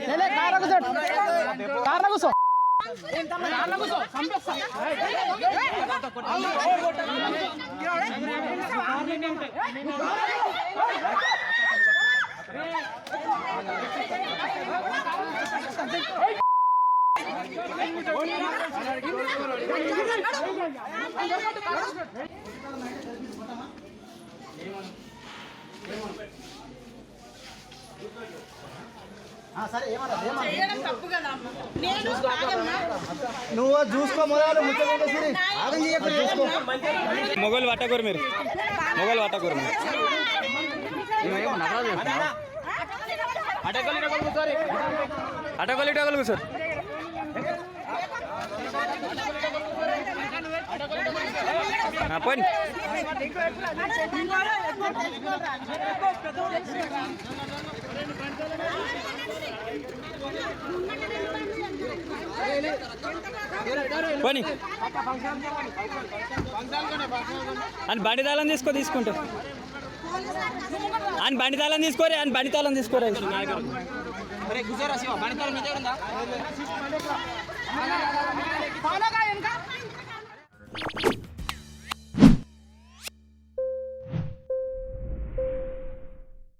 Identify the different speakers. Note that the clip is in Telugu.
Speaker 1: నేనే కార్లో కూర్చో. కార్లో కూర్చో.
Speaker 2: నువ్వు చూసుకో మొదలు చూసుకో.
Speaker 3: మొగలు పట్టకూరు మీరు. మొగలు పట్టకూరు మీరు. అటగలు ఇటగలు కూర్చోరు. ఆ, పోనీ పోనీ. అని బండి తాళం తీసుకో తీసుకుంటా. అని బండి తాళం తీసుకోరే అని బండి తాళం తీసుకోరే.
Speaker 1: గుజరా బండి తాళం